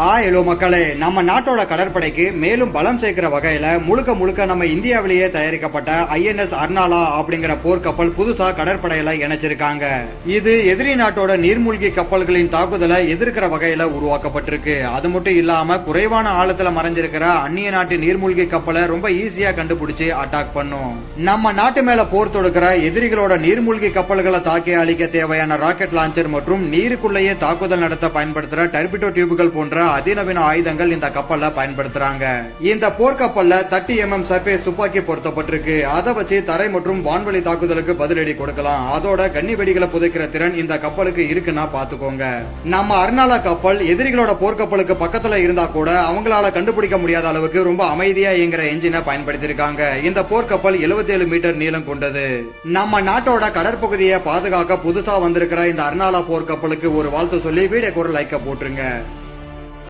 ஆ alloy மக்களே நம்ம நாட்டோட கடற்படைக்கு மேலும் பலம் சேர்க்கிற வகையில முழுக்க முழுக்க நம்ம இந்தியாவிலேயே தயாரிக்கப்பட்ட ஐஎன்எஸ் அர்னாலா அப்படிங்கிற போர்க்கப்பல் புதுசா கடற்படையில இணைச்சிருக்காங்க. இது எதிரி நாட்டோட நீர்மூழ்கி கப்பல்களின் தாக்குதலை எதிர்க்கிற வகையில உருவாக்கப்பட்டிருக்கு. அது மட்டும் இல்லாம குறைவான ஆழத்துல மறைஞ்சிருக்கிற அந்நிய நாட்டு நீர்மூழ்கி கப்பலை ரொம்ப ஈஸியா கண்டுபிடிச்சு அட்டாக் பண்ணும். நம்ம நாட்டு மேல போர் தொடுக்கிற எதிரிகளோட நீர்மூழ்கி கப்பல்களை தாக்கி அழிக்க தேவையான ராக்கெட் லான்ச்சர் மற்றும் நீருக்குள்ளேயே தாக்குதல் நடத்த பயன்படுத்துற டர்பிடோ டியூபுகள் போன்ற அதிநவீன ஆயுதங்கள் இந்த கப்பல்ல பயன்படுத்துறாங்க. இந்த போர்க்கப்பல்ல தட்டி எம்எம் சர்ஃபேஸ் துப்பாக்கி பொருத்தப்பட்டிருக்கு. அதை வச்சு தரை மற்றும் வான்வழி தாக்குதலுக்கு பதிலடி கொடுக்கலாம். அதோட கன்னி வெடிகளை புதைக்கிற திறன் இந்த கப்பலுக்கு இருக்குன்னா பாத்துக்கோங்க. நம்ம அர்னாலா கப்பல் எதிரிகளோட போர்க்கப்பலுக்கு பக்கத்துல இருந்தா கூட அவங்களால கண்டுபிடிக்க முடியாத அளவுக்கு ரொம்ப அமைதியா இயங்குற என்ஜினை பயன்படுத்தியிருக்காங்க. இந்த போர்க்கப்பல் 77 மீட்டர் நீளம் கொண்டது. நம்ம நாட்டோட கடற்பகுதியை பாதுகாக்க புதுசா வந்திருக்கிற இந்த அர்னாலா போர்க்கப்பலுக்கு ஒரு வாழ்த்து சொல்லி வீடியோக்கு ஒரு லைக்க போட்டுருங்க.